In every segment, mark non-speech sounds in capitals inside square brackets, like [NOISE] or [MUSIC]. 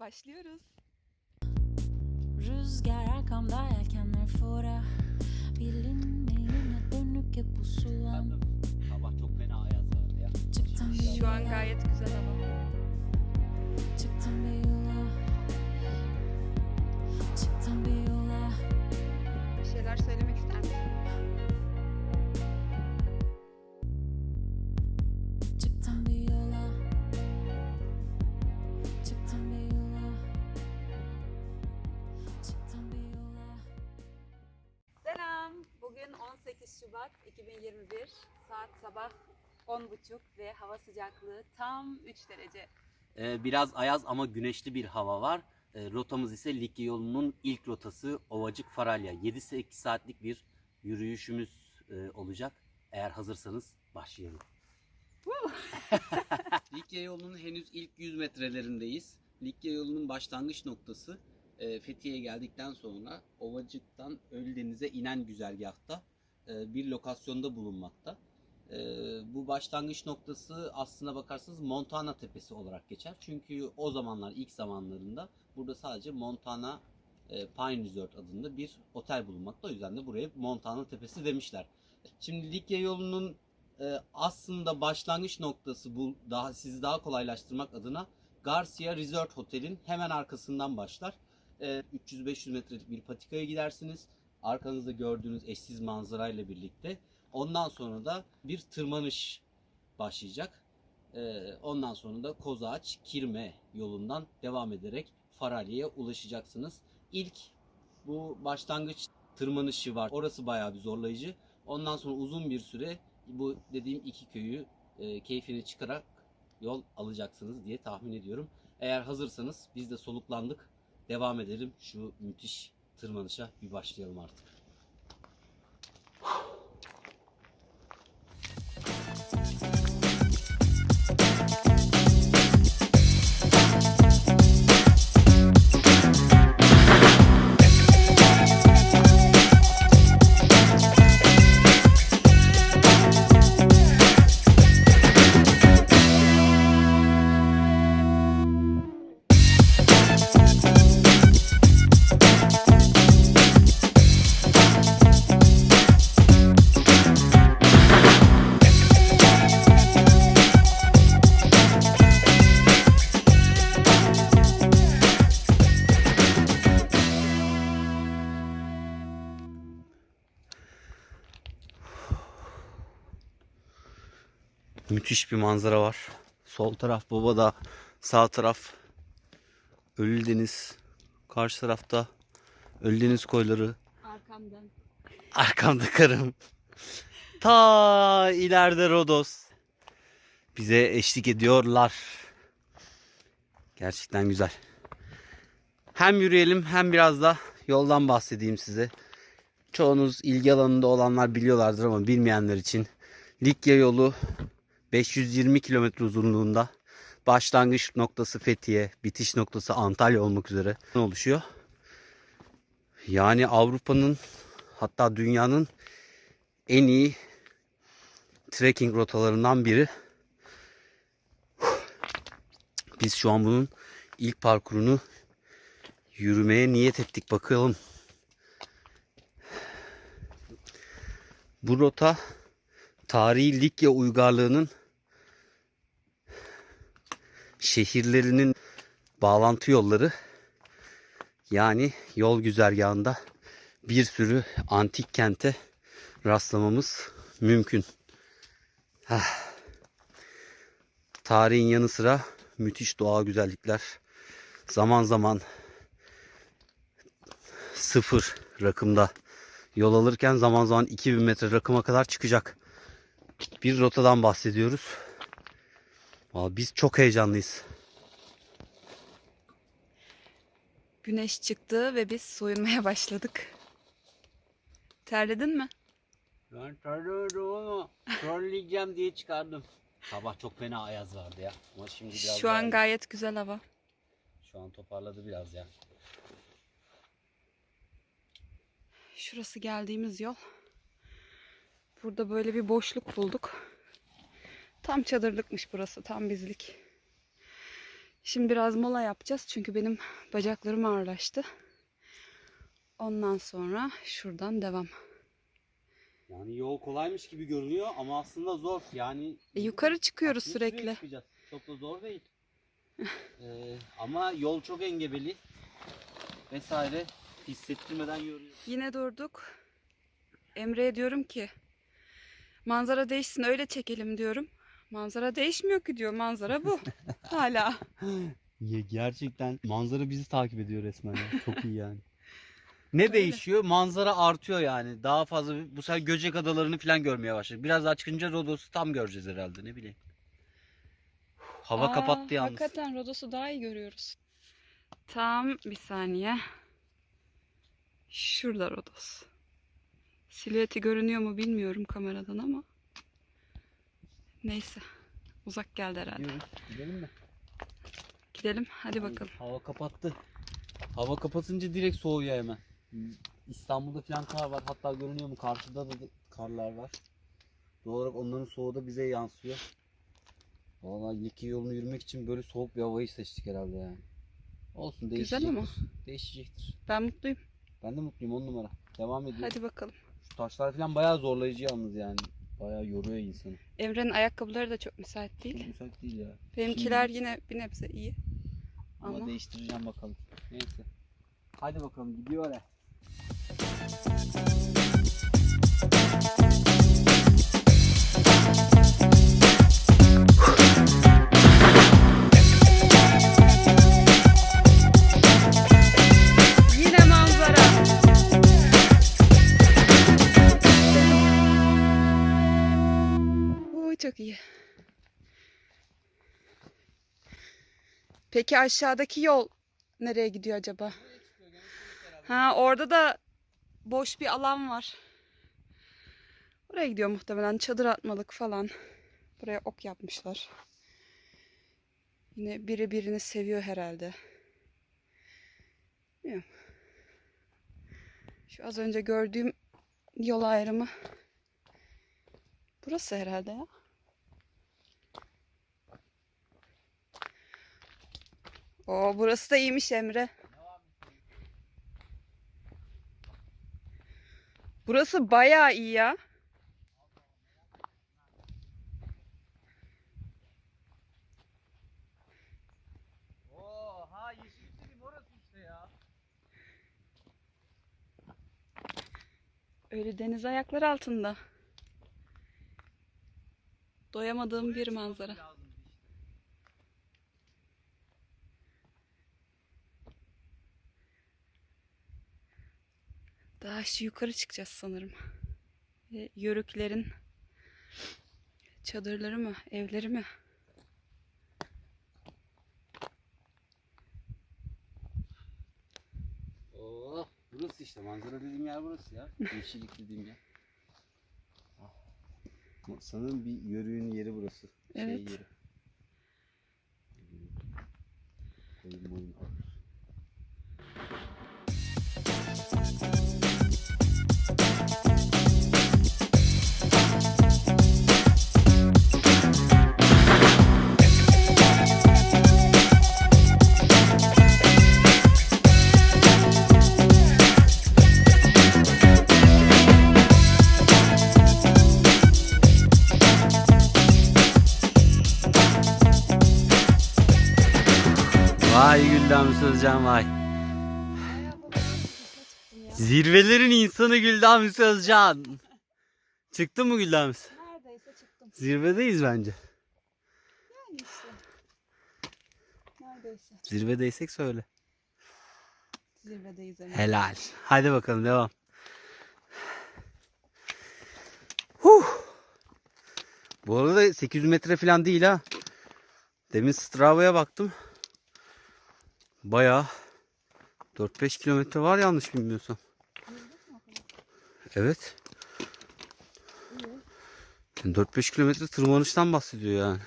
Başlıyoruz. Rüzgar arkamda yelkenler fora Bilinmeyene dönük hep pusulam Sabah çok fena ayaz vardı ya. Çıktım bir Şu an yola, gayet güzel hava. Çıktım bir yola Çıktım bir yola Bir şeyler söylemek ister misin? Şubat 2021. Saat sabah 10.30 ve hava sıcaklığı tam 3 derece. Ee, biraz ayaz ama güneşli bir hava var. Ee, rotamız ise Likya yolunun ilk rotası Ovacık Faralya. 7-8 saatlik bir yürüyüşümüz e, olacak. Eğer hazırsanız başlayalım. [LAUGHS] Likya yolunun henüz ilk 100 metrelerindeyiz. Likya yolunun başlangıç noktası e, Fethiye'ye geldikten sonra Ovacık'tan Ölüdeniz'e inen güzergahta e, bir lokasyonda bulunmakta. E, bu başlangıç noktası aslına bakarsanız Montana Tepesi olarak geçer. Çünkü o zamanlar ilk zamanlarında burada sadece Montana e, Pine Resort adında bir otel bulunmakta. O yüzden de buraya Montana Tepesi demişler. Şimdi Likya yolunun e, aslında başlangıç noktası bu daha sizi daha kolaylaştırmak adına Garcia Resort Hotel'in hemen arkasından başlar. E, 300-500 metrelik bir patikaya gidersiniz. Arkanızda gördüğünüz eşsiz manzarayla birlikte. Ondan sonra da bir tırmanış başlayacak. Ee, ondan sonra da Kozağaç, Kirme yolundan devam ederek Faralya'ya ulaşacaksınız. İlk bu başlangıç tırmanışı var. Orası bayağı bir zorlayıcı. Ondan sonra uzun bir süre bu dediğim iki köyü e, keyfini çıkarak yol alacaksınız diye tahmin ediyorum. Eğer hazırsanız biz de soluklandık. Devam edelim şu müthiş tırmanışa bir başlayalım artık. Müthiş bir manzara var. Sol taraf Boba'da, sağ taraf Ölüdeniz. Karşı tarafta Ölüdeniz koyları. Arkamdan. Arkamda karım. Ta ileride Rodos. Bize eşlik ediyorlar. Gerçekten güzel. Hem yürüyelim hem biraz da yoldan bahsedeyim size. Çoğunuz ilgi alanında olanlar biliyorlardır ama bilmeyenler için Likya yolu 520 kilometre uzunluğunda başlangıç noktası Fethiye, bitiş noktası Antalya olmak üzere oluşuyor. Yani Avrupa'nın hatta dünyanın en iyi trekking rotalarından biri. Biz şu an bunun ilk parkurunu yürümeye niyet ettik. Bakalım. Bu rota tarihi Likya uygarlığının şehirlerinin bağlantı yolları yani yol güzergahında bir sürü antik kente rastlamamız mümkün. Hah. Tarihin yanı sıra müthiş doğal güzellikler. Zaman zaman sıfır rakımda yol alırken zaman zaman 2000 metre rakıma kadar çıkacak bir rotadan bahsediyoruz. Vallahi biz çok heyecanlıyız. Güneş çıktı ve biz soyunmaya [LAUGHS] başladık. Terledin mi? Ben tarıyorum ama trolleyeceğim diye çıkardım. Sabah çok fena ayaz vardı ya. Ama şimdi biraz Şu daha an iyi. gayet güzel hava. Şu an toparladı biraz ya. Şurası geldiğimiz yol. Burada böyle bir boşluk bulduk. Tam çadırlıkmış burası, tam bizlik. Şimdi biraz mola yapacağız çünkü benim bacaklarım ağırlaştı. Ondan sonra şuradan devam. Yani yol kolaymış gibi görünüyor ama aslında zor. Yani E, yukarı çıkıyoruz sürekli. çıkacağız. Çok da zor değil. [LAUGHS] Ee, ama yol çok engebeli. Vesaire hissettirmeden yürüyor. Yine durduk. Emre'ye diyorum ki manzara değişsin öyle çekelim diyorum. Manzara değişmiyor ki diyor. Manzara bu. [LAUGHS] Hala. gerçekten manzara bizi takip ediyor resmen. ya. Çok iyi yani. [LAUGHS] Ne değişiyor? Manzara artıyor yani. Daha fazla bu sefer Göcek Adalarını falan görmeye başladık. Biraz daha çıkınca Rodos'u tam göreceğiz herhalde ne bileyim. Hava Aa, kapattı yalnız. Hakikaten Rodos'u daha iyi görüyoruz. Tam bir saniye. Şurada Rodos. Silüeti görünüyor mu bilmiyorum kameradan ama. Neyse. Uzak geldi herhalde. Gidiyoruz. Gidelim mi? Gidelim. Hadi bakalım. Hava kapattı. Hava kapatınca direkt soğuyor hemen. İstanbul'da falan kar var. Hatta görünüyor mu? Karşıda da karlar var. Doğal olarak onların soğuğu da bize yansıyor. Vallahi Likya yolunu yürümek için böyle soğuk bir havayı seçtik herhalde yani. Olsun Güzel değişecektir. ama. Değişecektir. Ben mutluyum. Ben de mutluyum on numara. Devam ediyor. Hadi bakalım. Şu taşlar falan bayağı zorlayıcı yalnız yani. Bayağı yoruyor insanı. Emre'nin ayakkabıları da çok müsait değil. Çok müsait değil ya. Benimkiler yine bir nebze iyi. Ama, Ama değiştireceğim bakalım. Neyse. Hadi bakalım gidiyor öyle. İyi. Peki aşağıdaki yol nereye gidiyor acaba? Ha orada da boş bir alan var. Oraya gidiyor muhtemelen çadır atmalık falan. Buraya ok yapmışlar. Yine biri birini seviyor herhalde. Bilmiyorum. Şu az önce gördüğüm yol ayrımı. Burası herhalde ya. Oo burası da iyiymiş Emre. Burası bayağı iyi ya. Oha yeşil film orası işte ya. Öyle deniz ayakları altında. Doyamadığım bir manzara. Şu yukarı çıkacağız sanırım. Yörüklerin çadırları mı, evleri mi? Oo, burası işte manzara dediğim yer burası ya. [LAUGHS] Yeşillik dediğim yer. Ah. Sanırım bir yörüğün yeri burası. Şey Evet. yeri. Koyun moyun Sözcan vay. Zirvelerin insanı Güldem Sözcan. Çıktı mı Güldem? Neredeyse çıktım. Zirvedeyiz bence. Yani işte. Neredeyse. Zirvedeysek söyle. Zirvedeyiz Emre. Helal. Hadi bakalım devam. Huh. Bu arada 800 metre falan değil ha. Demin Strava'ya baktım. Bayağı 4-5 kilometre var yanlış bilmiyorsam. Evet. Yani 4-5 kilometre tırmanıştan bahsediyor yani.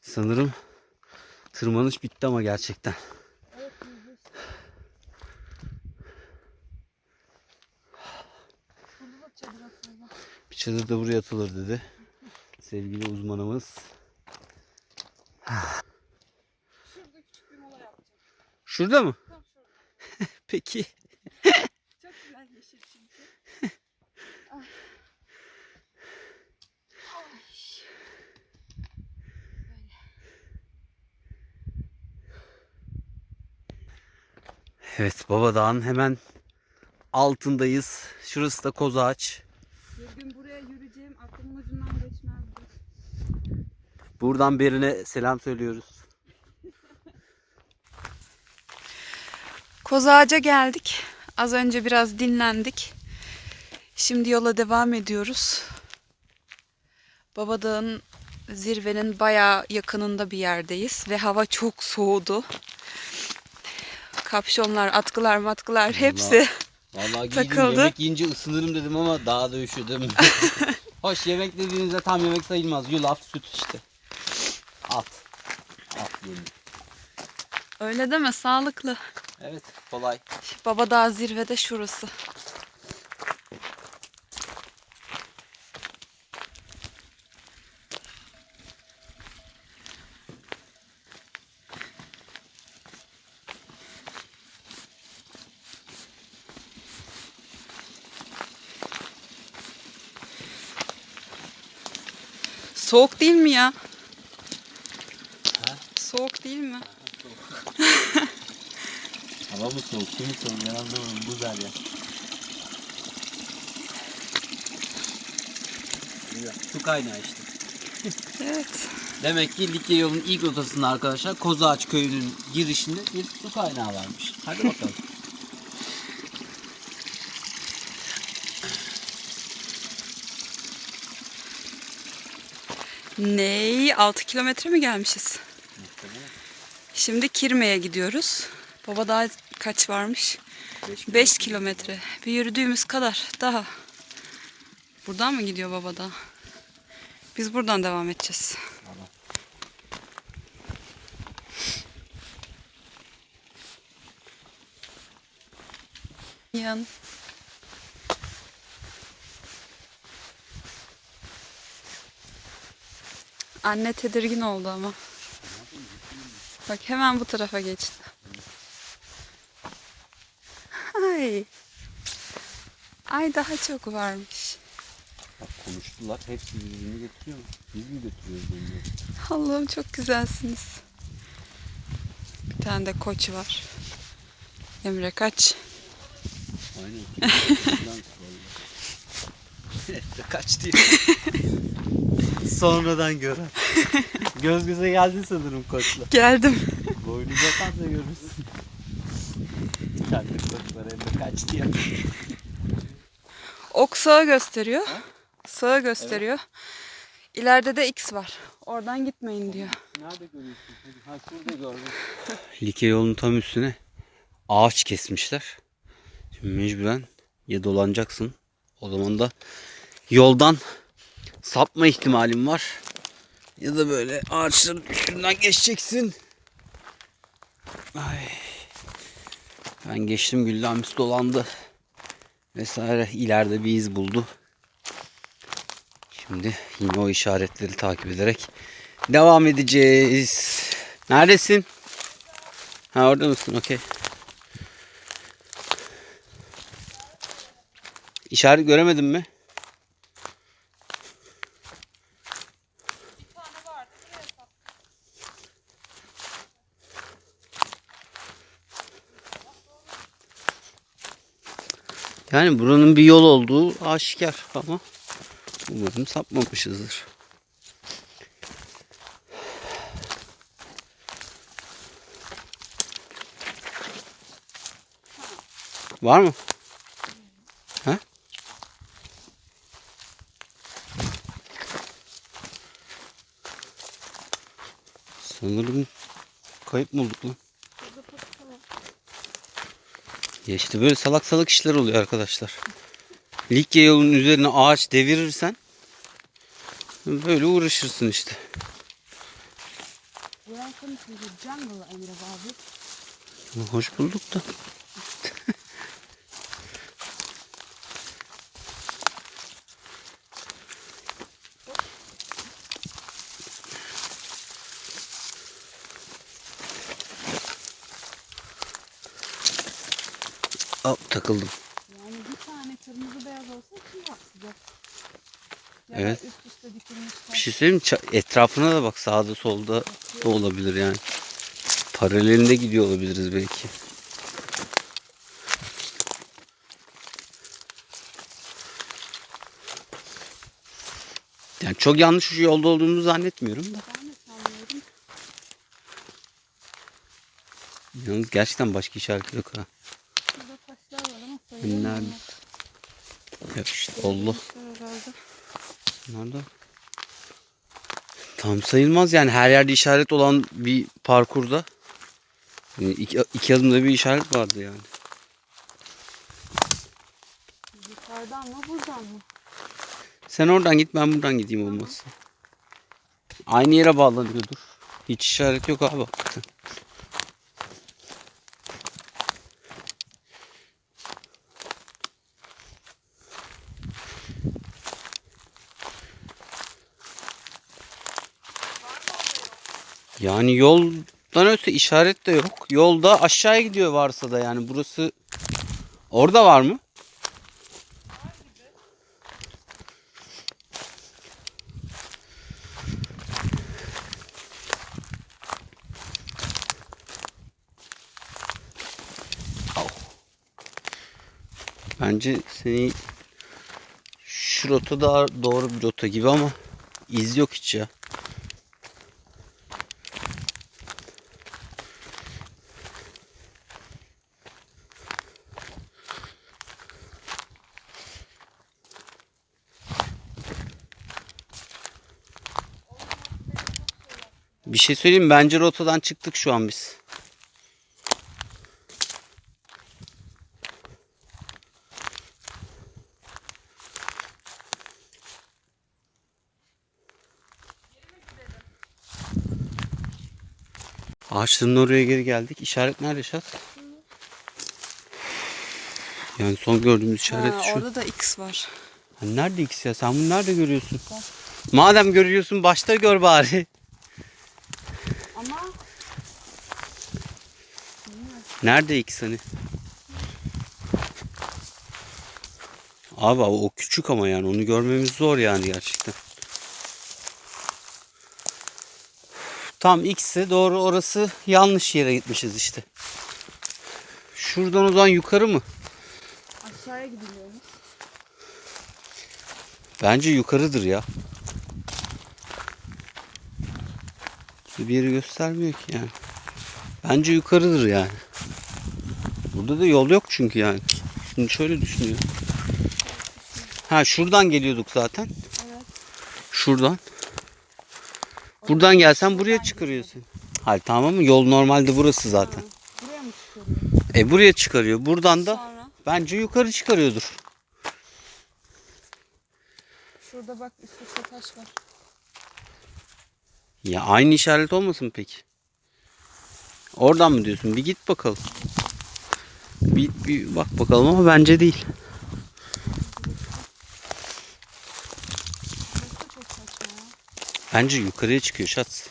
Sanırım tırmanış bitti ama gerçekten. Bir çadır da buraya atılır dedi. Sevgili uzmanımız. Şurada mı? Tam şurada. [LAUGHS] Peki. Çok güzel yeşil çünkü. [LAUGHS] Ay. Ay. Evet Baba Dağı'nın hemen altındayız. Şurası da Kozağaç. Bir gün buraya yürüyeceğim aklımın ucundan geçmezdi. Buradan birine selam söylüyoruz. Kozağaç'a geldik. Az önce biraz dinlendik. Şimdi yola devam ediyoruz. Babadağ'ın zirvenin bayağı yakınında bir yerdeyiz ve hava çok soğudu. Kapşonlar, atkılar, matkılar hepsi. Vallahi Takıldı. yemek yiyince ısınırım dedim ama daha da üşüdüm. [LAUGHS] Hoş yemek dediğinizde tam yemek sayılmaz. Yulaf, süt işte. At. At yeni. Öyle deme sağlıklı. Evet kolay. Babadağ zirvede şurası. Soğuk değil mi ya? Ha? Soğuk değil mi? Hava mı soğuk, su mu soğuk ben anlamadım. Güzel ya. Güzel. Su kaynağı işte. Evet. Demek ki Likya yolunun ilk rotasında arkadaşlar Kozağaç köyünün girişinde bir su kaynağı varmış. Hadi bakalım. [LAUGHS] Ney? 6 kilometre mi gelmişiz? Şimdi Kirme'ye gidiyoruz. Baba daha kaç varmış? 5 kilometre. Bir yürüdüğümüz kadar daha. Buradan mı gidiyor baba da? Biz buradan devam edeceğiz. Tamam. Yan. Anne tedirgin oldu ama. Bak hemen bu tarafa geçti. Ay. Ay daha çok varmış. Bak konuştular. Hepsi birbirini getiriyor mu? Biz mi götürüyoruz onları? Allah'ım çok güzelsiniz. Bir tane de koç var. Emre kaç. Aynen. [LAUGHS] Kaç diyor. Sonradan gören. Göz göze geldin sanırım koçla. Geldim. Boynu bakarsa görürsün. Kendi koçlar evde kaç diyor. [LAUGHS] Ok sağı gösteriyor. Sağı gösteriyor. İleride de X var. Oradan gitmeyin diyor. Nerede görüyorsun? Ha şurada gördüm. [LAUGHS] Like yolunun tam üstüne ağaç kesmişler. Şimdi mecburen ya dolanacaksın. O zaman da yoldan sapma ihtimalim var. Ya da böyle ağaçların üstünden geçeceksin. Ay. Ben geçtim Güllamiz dolandı. Vesaire ileride bir iz buldu. Şimdi yine o işaretleri takip ederek devam edeceğiz. Neredesin? Ha orada mısın? Okey. İşaret göremedim mi? Yani buranın bir yol olduğu aşikar ama umarım sapmamışızdır. Var mı? Ha? Sanırım kayıp mı olduk lan? Ya işte böyle salak salak işler oluyor arkadaşlar. Likya yolunun üzerine ağaç devirirsen böyle uğraşırsın işte. Welcome to the jungle Emre abi. Hoş bulduk da. Takıldım. Yani bir tane kırmızı beyaz olsa kim yapacak? Ya Evet. üst üste dikilmiş Bir şey söyleyeyim mi? Etrafına da bak sağda solda da olabilir yani. Paralelinde gidiyor olabiliriz belki. Yani çok yanlış bir yolda olduğumuzu zannetmiyorum da. Yalnız gerçekten başka işaret yok ha. İşte Allah. Herhalde. Nerede? Tam sayılmaz yani her yerde işaret olan bir parkurda. Yani iki, iki adımda bir işaret vardı yani. Yukarıdan mı buradan mı? Sen oradan git ben buradan gideyim olmazsa. Aynı yere bağlanıyordur. Hiç işaret yok abi hakikaten. Yani yoldan öte işaret de yok. Yolda aşağıya gidiyor varsa da yani burası orada var mı? Bence seni şu rota daha doğru bir rota gibi ama iz yok hiç ya. Şey söyleyeyim? Bence rotadan çıktık şu an biz. Ağaçların oraya geri geldik. İşaret nerede Şat? Yani son gördüğümüz işaret Ha, şu. orada da X var. Ha, nerede X ya? Sen bunu nerede görüyorsun? Madem görüyorsun başta gör bari. Nerede X hani? Abi o o küçük ama yani onu görmemiz zor yani gerçekten. Tam X'e doğru orası yanlış yere gitmişiz işte. Şuradan o zaman yukarı mı? aşağıya gidiliyormuş. Bence yukarıdır ya. Bir yeri göstermiyor ki yani. Bence yukarıdır yani. Burada da yol yok çünkü yani. Şimdi şöyle düşünüyorum. Ha şuradan geliyorduk zaten. Evet. Şuradan. Buradan gelsen buraya çıkarıyorsun. Hayır tamam mı? Yol normalde burası zaten. Buraya mı çıkıyor? E buraya çıkarıyor. Buradan da Sonra bence yukarı çıkarıyordur. şurada bak üst üste taş var. Ya aynı işaret olmasın peki? Oradan mı diyorsun? Bir git bakalım. Bir, bir bak bakalım ama bence değil. Bence yukarıya çıkıyor de.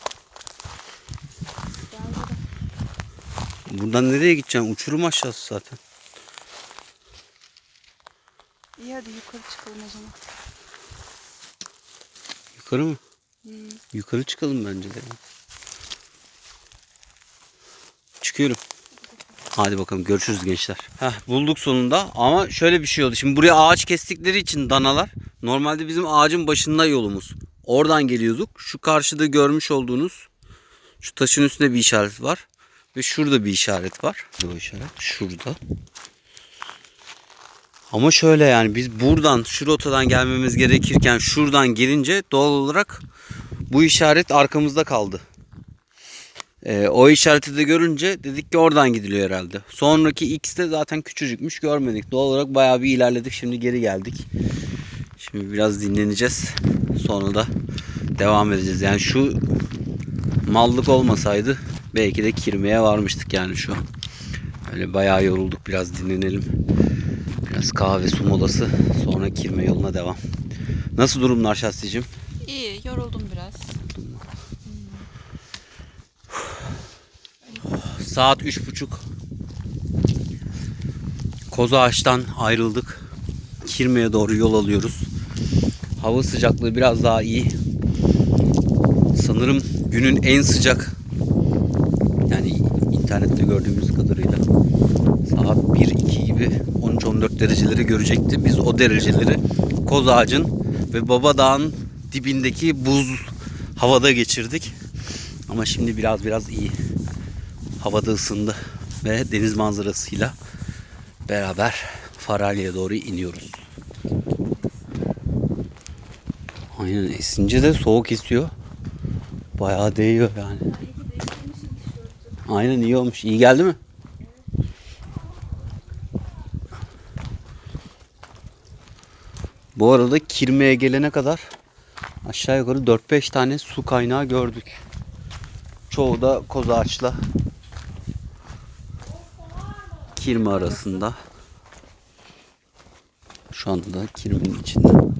Buradan nereye gideceksin? Uçurum aşağısı zaten. İyi hadi yukarı çıkalım o zaman. Yukarı mı? Hmm. Yukarı çıkalım bence de. Çıkıyorum. Hadi bakalım görüşürüz gençler. Heh, bulduk sonunda ama şöyle bir şey oldu. Şimdi buraya ağaç kestikleri için danalar. Normalde bizim ağacın başında yolumuz. Oradan geliyorduk. Şu karşıda görmüş olduğunuz şu taşın üstünde bir işaret var. Ve şurada bir işaret var. Bu işaret şurada. Ama şöyle yani biz buradan şu rotadan gelmemiz gerekirken şuradan gelince doğal olarak bu işaret arkamızda kaldı. Ee, o işareti de görünce dedik ki oradan gidiliyor herhalde. Sonraki X de zaten küçücükmüş görmedik. Doğal olarak bayağı bir ilerledik. Şimdi geri geldik. Şimdi biraz dinleneceğiz. Sonra da devam edeceğiz. Yani şu mallık olmasaydı belki de kirmeye varmıştık yani şu an. Öyle bayağı yorulduk. Biraz dinlenelim. Biraz kahve su molası. Sonra kirme yoluna devam. Nasıl durumlar Şahsicim? İyi yoruldum biraz. Saat üç buçuk. Kozağaç'tan ayrıldık. Kirme'ye doğru yol alıyoruz. Hava sıcaklığı biraz daha iyi. Sanırım günün en sıcak yani internette gördüğümüz kadarıyla saat 1-2 gibi 13-14 dereceleri görecekti. Biz o dereceleri Koz Ağacı'nın ve Baba Dağ'ın dibindeki buz havada geçirdik. Ama şimdi biraz biraz iyi. Havada ısındı ve deniz manzarasıyla beraber Faralya'ya doğru iniyoruz. Aynen esince de soğuk esiyor. Bayağı değiyor yani. Aynen iyi olmuş. İyi geldi mi? Bu arada Kirme'ye gelene kadar aşağı yukarı 4-5 tane su kaynağı gördük. Çoğu da Kozağaç'la Kirme arasında. Şu anda Kirme'nin içinden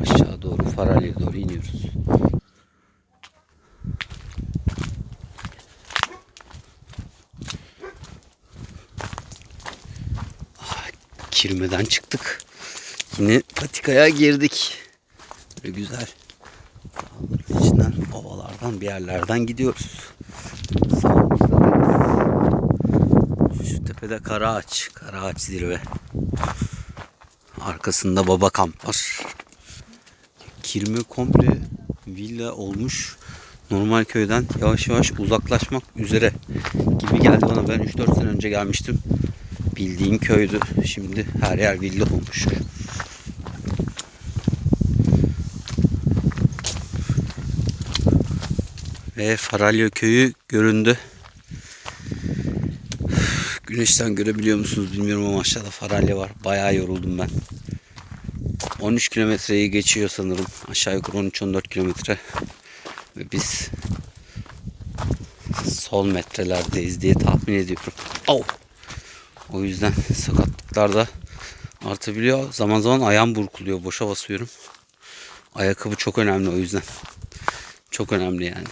aşağı doğru Faralya'ya doğru iniyoruz. Ah, Kirme'den çıktık. Yine patikaya girdik. Böyle güzel. Dağların içinden, ovalardan bir yerlerden gidiyoruz. Sağımızda deniz. Şu tepede Karaağaç. Karaağaç zirve. Arkasında Baba Kamp var. Kirme komple villa olmuş. Normal köyden yavaş yavaş uzaklaşmak üzere gibi geldi bana. Ben 3-4 sene önce gelmiştim. Bildiğim köydü. Şimdi her yer villa olmuş. Ve Faralya köyü göründü. Güneşten görebiliyor musunuz bilmiyorum ama aşağıda Faralya var. Bayağı yoruldum ben. 13 kilometreyi geçiyor sanırım. Aşağı yukarı 13-14 kilometre. Ve biz son metrelerdeyiz diye tahmin ediyorum. Oh! O yüzden sakatlıklar da artabiliyor. Zaman zaman ayağım burkuluyor. Boşa basıyorum. Ayakkabı çok önemli o yüzden. Çok önemli yani.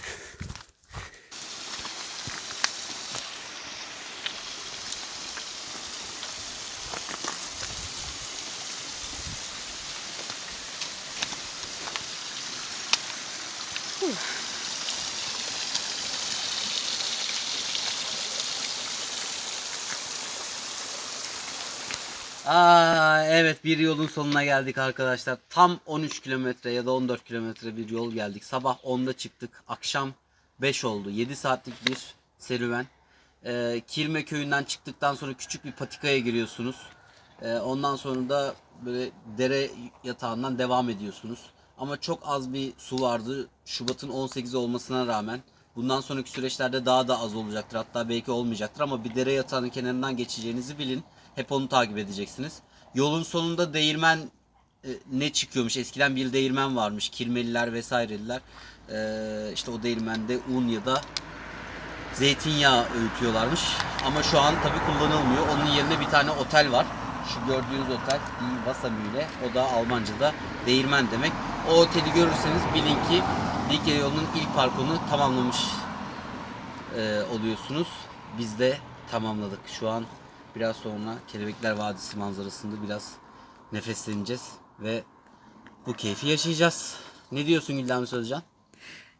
Aa, evet bir yolun sonuna geldik arkadaşlar. Tam 13 kilometre ya da 14 kilometre bir yol geldik. Sabah 10'da çıktık. Akşam 5 oldu. 7 saatlik bir serüven. Ee, Kirme köyünden çıktıktan sonra küçük bir patikaya giriyorsunuz. Ee, ondan sonra da böyle dere yatağından devam ediyorsunuz. Ama çok az bir su vardı. Şubat'ın 18'i olmasına rağmen. Bundan sonraki süreçlerde daha da az olacaktır. Hatta belki olmayacaktır ama bir dere yatağının kenarından geçeceğinizi bilin. Hep onu takip edeceksiniz. Yolun sonunda değirmen e, ne çıkıyormuş? Eskiden bir değirmen varmış. Kirmeliler vesaireliler. E, işte o değirmende un ya da zeytinyağı öğütüyorlarmış. Ama şu an tabi kullanılmıyor. Onun yerine bir tane otel var. Şu gördüğünüz otel Die Wassermühle. O da Almanca'da değirmen demek. O oteli görürseniz bilin ki Likya yolunun ilk parkonu tamamlamış e, oluyorsunuz. Biz de tamamladık. Şu an biraz sonra Kelebekler Vadisi manzarasında biraz nefesleneceğiz ve bu keyfi yaşayacağız. Ne diyorsun Güldem Sözcan?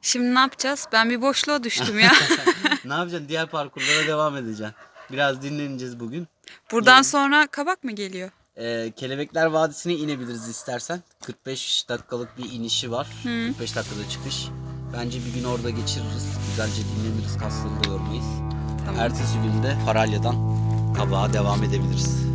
Şimdi ne yapacağız? Ben bir boşluğa düştüm ya. [LAUGHS] ne yapacaksın? Diğer parkurlara devam edeceksin. Biraz dinleneceğiz bugün. Buradan Yani- sonra kabak mı geliyor? Ee, Kelebekler Vadisi'ne inebiliriz istersen. 45 dakikalık bir inişi var. 45 dakikada çıkış. Bence bir gün orada geçiririz. Güzelce dinleniriz. Kasları da yormayız. Tamam. Ertesi günde Faralya'dan kabağa devam edebiliriz.